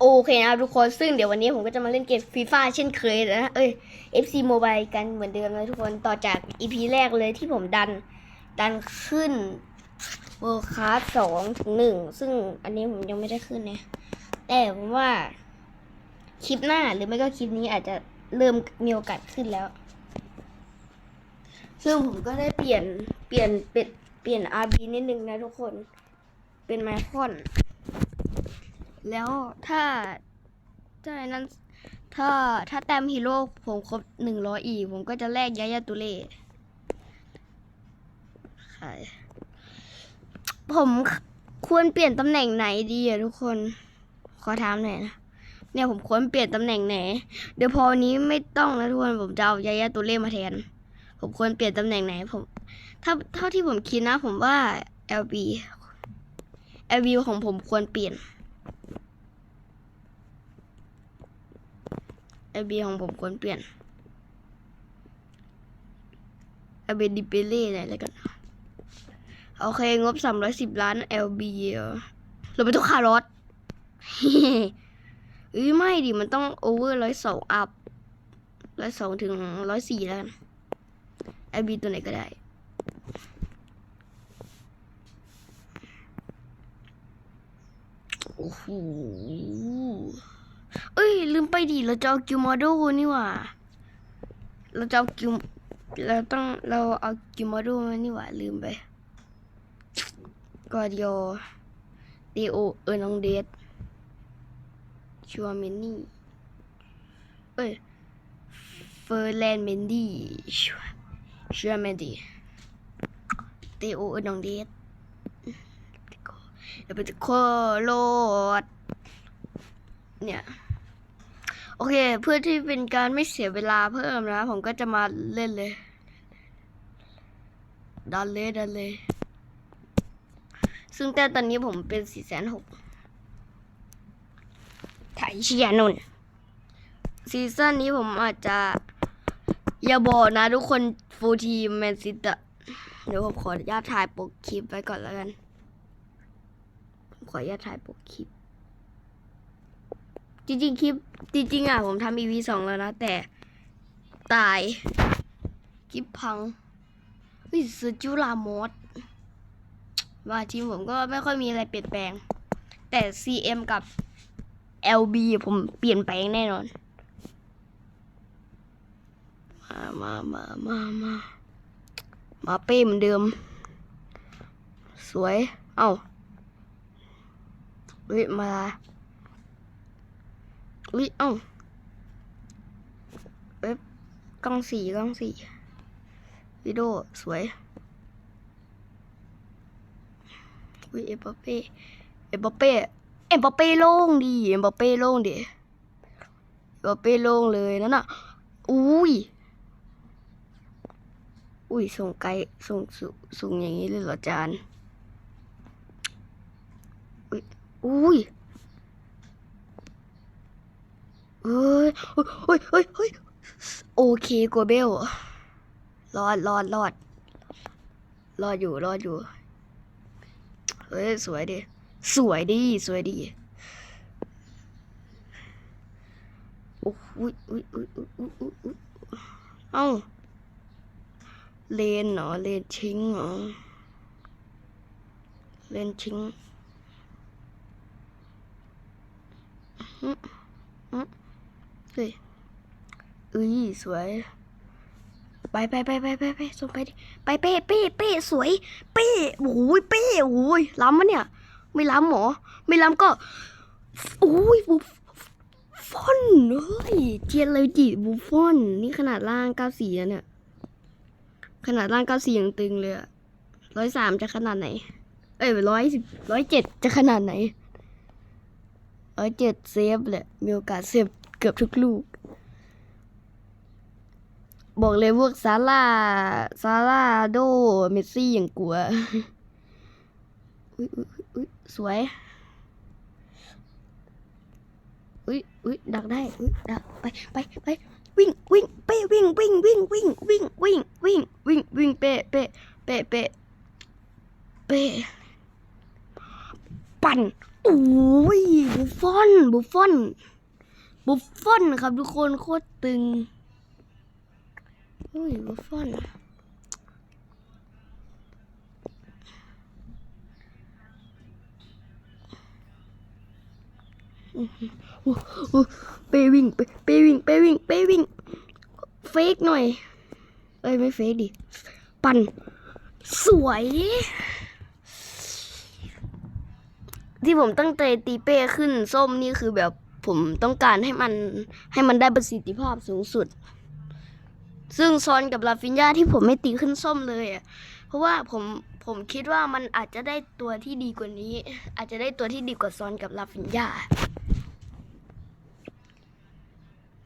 โอเคนะครับทุกคนซึ่งเดี๋ยววันนี้ผมก็จะมาเล่นเกมฟีฟ่าเช่นเคยนะเอ้ย FC Mobile กันเหมือนเดิมเลยทุกคนต่อจาก EP แรกเลยที่ผมดันดันขึ้นเวอร์คาสองถึงหนึ่งซึ่งอันนี้ผมยังไม่ได้ขึ้นนี่ยแต่ผมว่า คลิปหน้าหรือไม่ก็คลิปนี้อาจจะเริ่มมีโอกาสขึ้นแล้ว ซึ่งผมก็ได้เปลี่ยนเปลี่ยนเป็นเปลี่ยน RB นิดนึงนะทุกคนเป็นไมคอน แล้วถ้าถ้านนั้น ถ้าถ้าแต้มฮีโร่ผมครบหนึ่งร้อยอีก ผมก็จะแลกยายาตุเล่ขายผมควรเปลี่ยนตำแหน่งไหนดีอะทุกคน ขอถามหน่อยนะ เนี่ยผมควรเปลี่ยนตำแหน่งไหน เดี๋ยวพอวันนี้ไม่ต้องนะทุกคน ผมจะเอายายาตุเล่มาแทน ผมควรเปลี่ยนตำแหน่งไหน ผม ถ้าเท่าที่ผมคิดนะ ผมว่า LB LB ของผมควรเปลี่ยน LB ของผมควรเปลี่ยน LB ดิเปเล่ไหนแล้วกันโอเค งบ310ล้าน LB เออเราไปทุกคารถเอ้ยไม่ดิ มันต้องโอเวอร์ร้อยสองอัพร้อยสองถึงร้อยสี่แล้วกัน LB ตัวไหนก็ได้ โอ้โห เอ้ย ลืมไปดิเราจะเอากิวมอดนี่หว่า เราจะเอากิวเราต้องเราเอากิวมอดมานี่หว่า ลืมไปกอดิโอดีโอเออน้องเดชชัวเมนนี่ เอ้ยเฟอร์แลนด์เมนดี้ชัวชัวเมนดี้ดีโอเออน้องเดชเดี๋ยวไปจะโคโลด เนี่ย โอเค เพื่อที่เป็นการไม่เสียเวลาเพิ่มนะ ผมก็จะมาเล่นเลย ดันเลยดันเลย ซึ่งแต่ตอนนี้ผมเป็นสี่แสนหกไถเชียนุนซีซั่นนี้ผมอาจจะ อย่าบอกนะทุกคนฟูลทีมแมนซิตะเดี๋ยวผมขออนุญาตถ่ายปกคลิปไว้ก่อนแล้วกัน ขออนุญาตถ่ายปกคลิป จริงๆคลิปจริงๆอะผมทำ EP สองแล้วนะ แต่ตายคลิปพังวิสจูลามอสว่าทีมผมก็ไม่ค่อยมีอะไรเปลี่ยนแปลง แต่ CM กับ LB ผมเปลี่ยนแปลงแน่นอน มามามามามามาเป้เหมือนเดิม สวย เอ้าเฮ้ยมา อุ้ยเอ้าเว็บกล้องสี่กล้องสี่วิดีโอสวยอุ้ยเอ็มบัปเป้เอ็มบัปเป้เอ็มบัปเป้โล่งดีเอ็มบัปเป้โล่งดิเอ็มบัปเป้โล่งเลยนั่นน่ะอุ้ยอุ้ยส่งไกลส่งสูส่งอย่างนี้เลยเหรอจานอุ้ยอุ้ย เฮ้ยเฮ้ยเฮ้ยเฮ้ยโอเคโกเบลรอดรอดรอดรอดอยู่รอดอยู่เฮ้ยสวยดิสวยดิสวยดิโอ้ยอุ้ยอุ้ยอุ้ยอุ้ยอุ้ยอุ้ยเอ้าเลนเหรอเลนชิงเหรอเลนชิงอืมอืม เฮ้ยอุ้ยสวย ไปไปไปไปไปไปส่งไปดิไปเป้เป้เป้สวย เป้โอ้ยเป้โอ้ยล้ำมะเนี่ย ไม่ล้ำหมอ ไม่ล้ำก็โอ้ยบุฟฟอนเฮ้ยเจียนเลยดิบุฟฟอน นี่ขนาดล่างเก้าสี่เนี่ย ขนาดล่างเก้าสี่ยังตึงเลยอะร้อยสามจะขนาดไหน เอ้ยร้อยสิบร้อยเจ็ดจะขนาดไหนร้อยเจ็ดเซฟแหละมีโอกาสเซฟ เกือบทุกลูก บอกเลยพวกซาร่าซาร่าโด เมสซี่อย่างกลัวอุ้ยอุ้ยอุ้ยสวยอุ้ยอุ้ยดักได้อุ้ยดักไปไปไปวิ่งวิ่งเป้วิ่งวิ่งวิ่งวิ่งวิ่งวิ่งวิ่งวิ่งวิ่งเป้เป้เป้เป้เป้ปั่นโอ้ยบุฟฟอนบุฟฟอน บุฟฟอนครับทุกคนโคตรตึงเฮ้ยบุฟฟอนเปวิ่งเปเปวิ่งเปวิ่งเปวิ่งเฟกหน่อย เอ้ยไม่เฟกดิ ปั่น สวย ที่ผมตั้งใจตีเป้ขึ้นส้มนี่คือแบบ ผมต้องการให้มันให้มันได้ประสิทธิภาพสูงสุด ซึ่งซอนกับลาฟินยาที่ผมไม่ตีขึ้นส้มเลยอะเพราะว่าผมผมคิดว่ามันอาจจะได้ตัวที่ดีกว่านี้ อาจจะได้ตัวที่ดีกว่าซอนกับลาฟินยา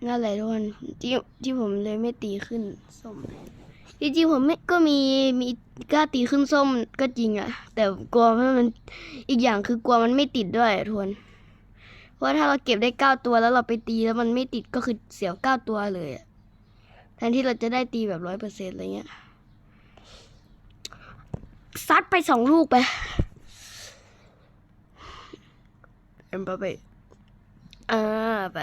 นั่นแหละทุกคนที่ที่ผมเลยไม่ตีขึ้นส้มจริงๆผมไม่ก็มีมีกล้าตีขึ้นส้มก็จริงอะแต่กลัวว่ามันอีกอย่างคือกลัวมันไม่ติดด้วยอะทวน ว่าถ้าเราเก็บได้เก้าตัวแล้วเราไปตีแล้วมันไม่ติดก็คือเสียเก้าตัวเลยอะแทนที่เราจะได้ตีแบบร้อยเปอร์เซ็นต์อะไรเงี้ยซัดไปสองลูกไปเอ็มปาเป้อ่าไป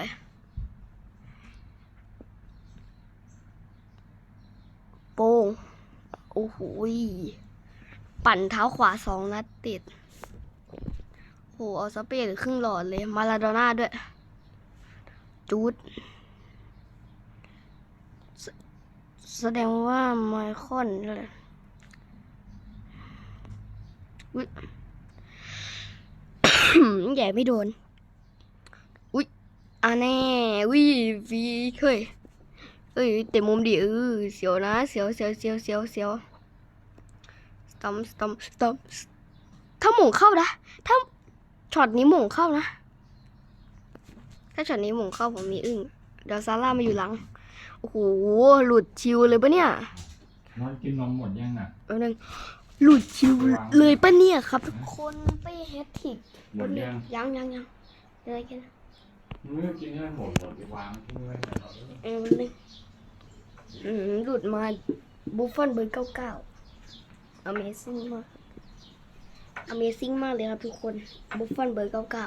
โป้งโอ้โหยปั่นเท้าขวาสองนัดติด โหเอาสเปรย์ครึ่งหลอดเลย มาลาโดน่าด้วย จูด แสแสดงว่าไมคอนเลยอุ๊ยใหญ่ไม่โดน อุ๊ยอะแน่วิฟีเคยเอ้ยแต่มุมดีเออเสียวนะ เสียวเสียวเสียวเสียวเสียวสตอมสตอมสตอมถ้าหม่งเข้านะถ้า ช็อตนี้หม่งเข้านะ ถ้าช็อตนี้หม่งเข้าผมมีอึ้ง เดี๋ยวซาร่ามาอยู่หลัง โอ้โห หลุดชิวเลยปะเนี่ยนอนกินนมหมดยังอะ แป๊บนึงหลุดชิวเลยปะเนี่ยครับทุกคนไปแฮตทริกหมดยังยังยังยังอะไรกันนะมื้อกินให้หมดหมดไปวางทิ้งไว้แต่เราเออแป๊บนึงอืมหลุดมาบุฟฟอนเบอร์เก้าเก้า Amazing มาก Amazing มากเลยครับทุกคนบุฟฟอนเบอร์เก้าเก้า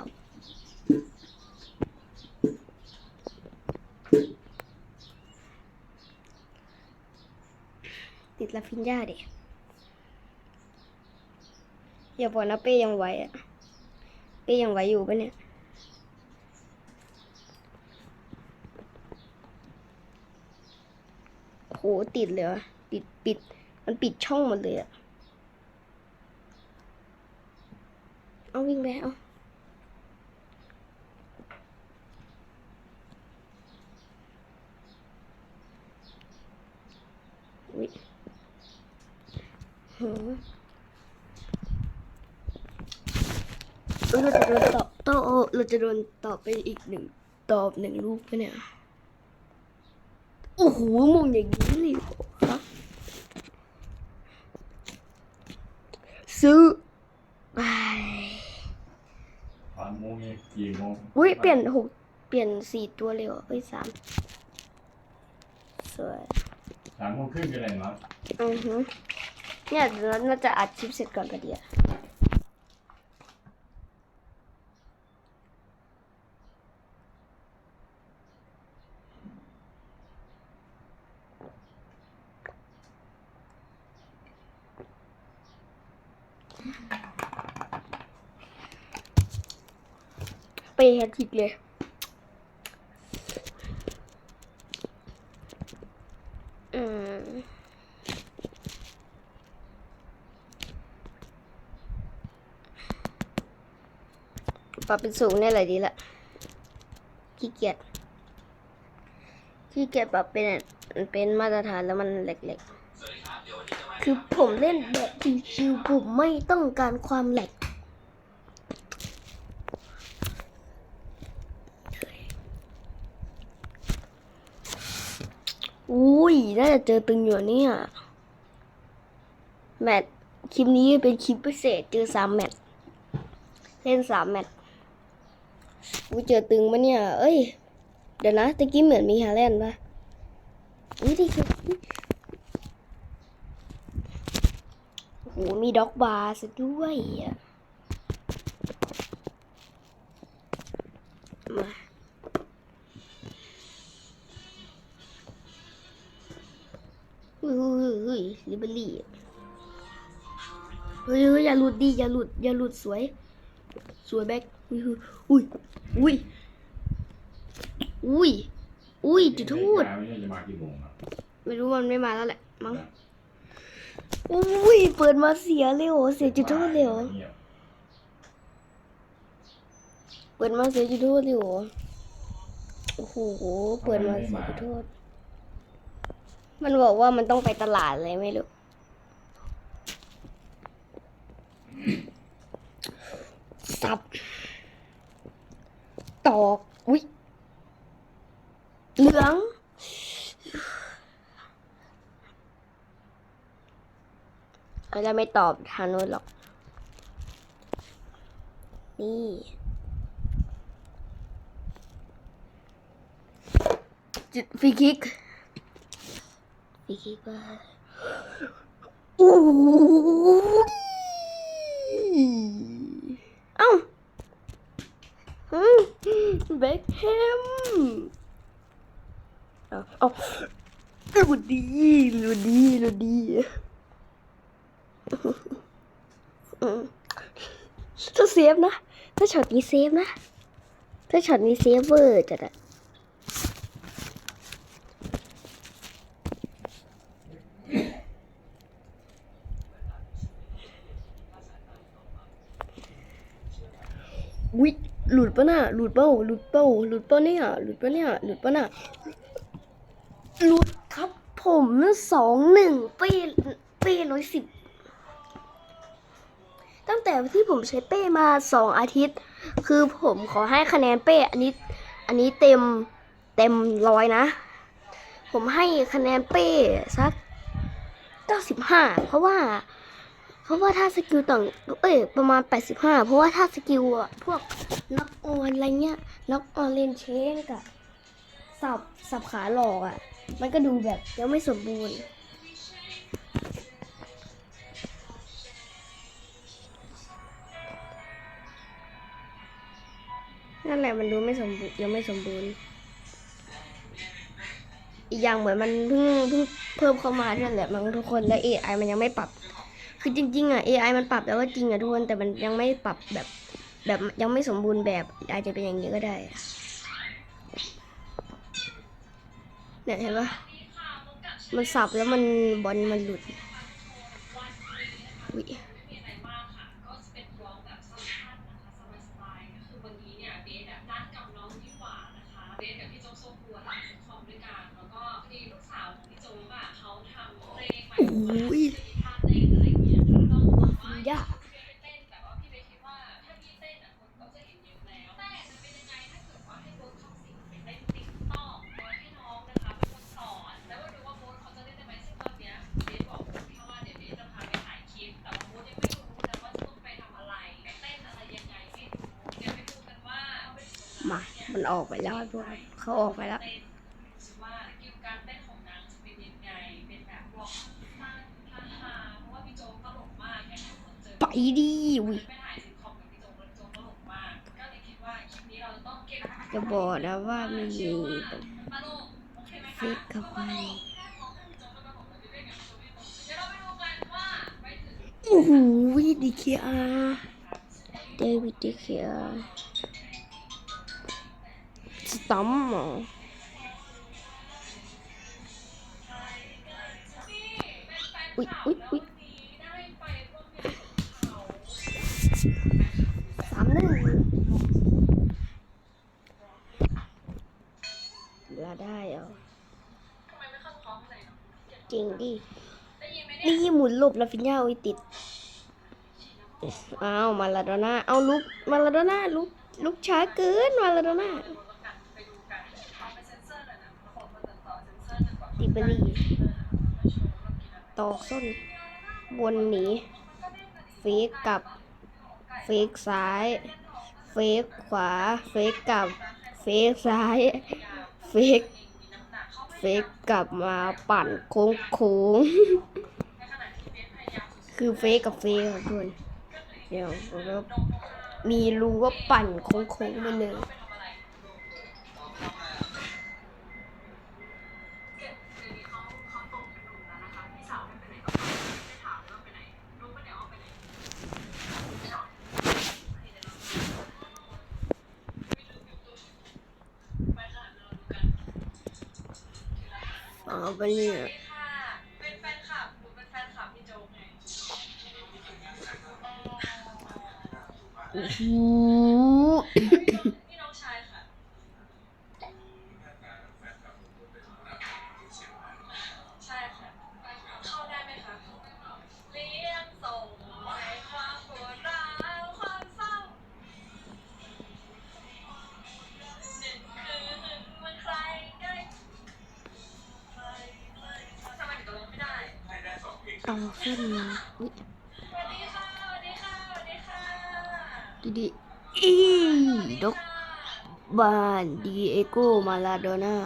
ติดลาฟินย่าเด็อย่าบอกนะเป้ยังไหวอะเป้ยังไหวอยู่ปะเนี่ยโหติดเลยอะติดปิด มันปิดช่องหมดเลยอะ เอาวิ่งไปเอาอุ๊ยโหเอ้เราจะโดนตอบโตเราจะโดนตอบไปอีกหนึ่งตอบหนึ่งลูกปะเนี่ย โอ้โหมองอย่างนี้เลยเหรอคะซื้อไป ตอนโมงเองกี่โมง อุ้ย เปลี่ยนหกเปลี่ยนสี่ตัวเลยเหรอเอ้ยสามสวยสามโมงครึ่งก็ได้เนาะอือฮึเนี่ยเดี๋ยวเราน่าจะอัดคลิปเสร็จก่อนก็ดีอะ จิกเลย อืมปรับเป็นสูงเนี่ยแหละดีละขี้เกียจขี้เกียจปรับเป็นเป็นมาตรฐานแล้วมันแหลกๆ คือผมเล่นแบบชิวๆผมไม่ต้องการความแหลก อุ้ย น่าจะเจอตึงอยู่เนี่ยแมตคลิปนี้เป็นคลิปพิเศษเจอสามแมตเล่นสามแมตช์อุ้ยเจอตึงปะเนี่ย เอ้ย เดี๋ยวนะตะกี้เหมือนมีฮาแลนด์ปะอุ้ยดิคือโอ้โหมีด็อกบาร์ซะด้วยอะ ยอุ้ยอุ้ยลิเบอรี่เฮ้ยเฮ้ยอย่าหลุดดิอย่าหลุดอย่าหลุดสวย สวยแบ็คอุ้ยอุ้ยอุ้ยอุ้ยอุ้ยจุดทูดไม่ใช่จะมากี่โมงอะไม่รู้มันไม่มาแล้วแหละมั้งอุ้ยเปิดมาเสียเลยโหเสียจุดโทษเลยโหเงียบเปิดมาเสียจุดโทษเลยโหโอ้โหเปิดมาเสียจุดโทษ มันบอกว่ามันต้องไปตลาดอะไรไม่รู้ สับ ตอกอุ้ยเหลือง เราจะไม่ตอบทางโน้นหรอก นี่จุดฟรีคิก ฟรีคิกว่าโอ้ยเอ้าเบคแฮมเอาเอาลุดีลุดีลุดดีอืมถ้าเซฟนะ ถ้าช็อตนี้เซฟนะ ถ้าช็อตนี้เซฟเวอร์จัดอะวิ หลุดปะน่ะหลุดเป้าหลุดเป้าหลุดปะเนี่ยหลุดปะเนี่ยหลุดปะน่ะหลุดครับผมสองหนึ่งเปีปีร้อยสิบตั้งแต่ที่ผมใช้เป้มาสองอาทิตย์ คือผมขอให้คะแนนเป้อันนี้ อันนี้เต็มเต็มร้อยนะ ผมให้คะแนนเป้สักเก้าสิบห้าเพราะว่า ราะว่าถ้าสกิลต่างเอ้ยประมาณแปดสิบห้าเพราะว่าถ้าสกิลอะพวกน็อกออนอะไรเงี้ยน็อกออนเลนเชนกับสับสับขาหลอกอะมันก็ดูแบบยังไม่สมบูรณ์นั่นแหละมันดูไม่สมบูรณ์ยังไม่สมบูรณ์ อีกอย่างเหมือนมันเพิ่งเพิ่งเพิ่มเข้ามาที่นั่นแหละมันทุกคนและ AI มันยังไม่ปรับ คือจริงๆอะ AI มันปรับแล้วก็จริงอะทุกคนแต่มันยังไม่ปรับแบบแบบยังไม่สมบูรณ์แบบอาจจะเป็นอย่างนี้ก็ได้เนี่ยเห็นปะมันสับแล้วมันบอลมันหลุดอุ๊ วพี่โจ๊กตลกมากก็เลยคิดว่าคลิปนี้เราจะต้องเก็บจะบอกนะว่ามีชื่อว่าตลกโอเคไหมเฟคะกกับมันเดี๋ยวเราไปดูกันว่าไปถึงโอ้โหดีเคอาเดวิดดีเคอา สตัมเหรออุ๊ยอุ๊ยอุ๊ยสามหนึ่งเราได้เหรอจริงดิ นี่หมุนหลบล้วฟินยาไว้ติด อ้าว มาลาโดน่า เอาลุก มาลาโดน่าลุกลุกช้าเกิน มาลาโดน่า ติบรีตอกส้นบนหนีเฟกกลับเฟกซ้าย เฟกขวา เฟกกลับเฟกซ้าย เฟกเฟกกลับมาปั่นโค้งโค้งๆคือเฟกกับเฟกครับทุกคนเดี๋ยวแล้วมีรูก็ปั่นโค้งๆไปเลย เอาไปเนี่ยสวัสดีค่ะเป็นแฟนคลับหนูเป็นแฟนคลับพี่โจ๊กไงโอ้ เอาขึ้นมาอุ๊ยสวัสดีค่ะสวัสดีค่ะสวัสดีค่ะดีดีอีดกบานดีเอโกมาลาโดน่า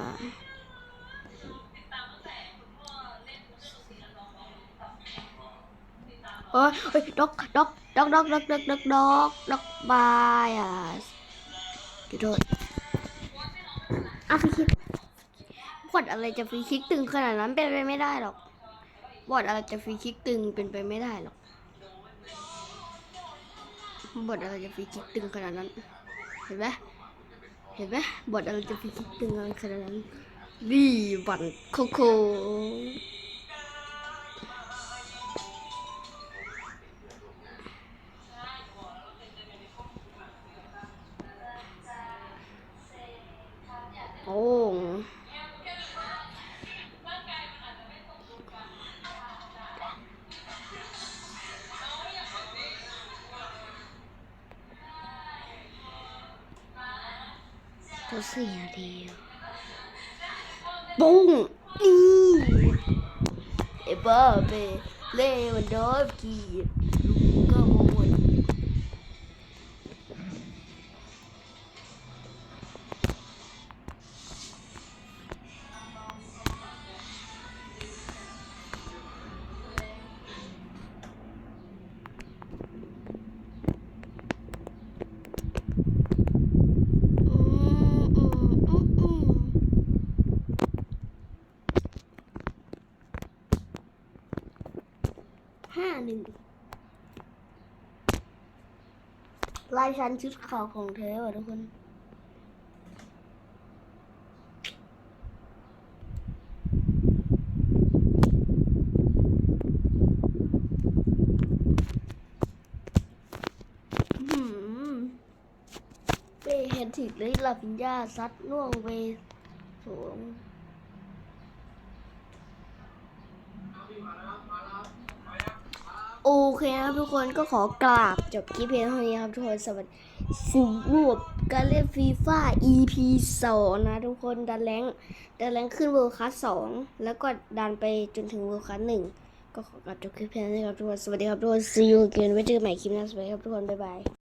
ติดตามตั้งแต่คุณพ่อเล่นเครื่องดนตรีแล้วร้องร้องติดตามเอ้ยเฮ้ยดกดกดกดกดกดกดกดกดกบายอะจุดโทษอะฟรีคิกบอดอะไรจะฟรีคิกตึงขนาดนั้นเป็นไปไม่ได้หรอก บอดอะไรจะฟรีคิกตึงเป็นไปไม่ได้หรอกบอดอะไรจะฟรีคิกตึงขนาดนั้น เห็นไหมเห็นไหมบอดอะไรจะฟรีคิกตึงขนาดนั้นดีบันโคโค kafası yarıyor. Bom! Mbappe, Lewandowski. ายชั้นชุดขาวของเธอว่ะทุกคนเห็นถิดเลยลับหญ้าซัดล่วงเปสูงวมาแล้ โอเคนะครับทุกคนก็ขอกราบจบคลิปเพียงเท่านี้ครับทุกคนสวัสดีสรุปการเล่นฟีฟ่า EP 2นะทุกคนดันแรงดันแรงขึ้นเวิลด์คัสสองแล้วก็ดันไปจนถึงเวิลด์คัสหนึ่งก็ขอกราบจบคลิปเพียงเท่านี้ครับทุกคนสวัสดีครับทุกคน see you again ไว้เจอกันใหม่คลิปหน้าสวัสดีครับทุกคนบ๊ายบาย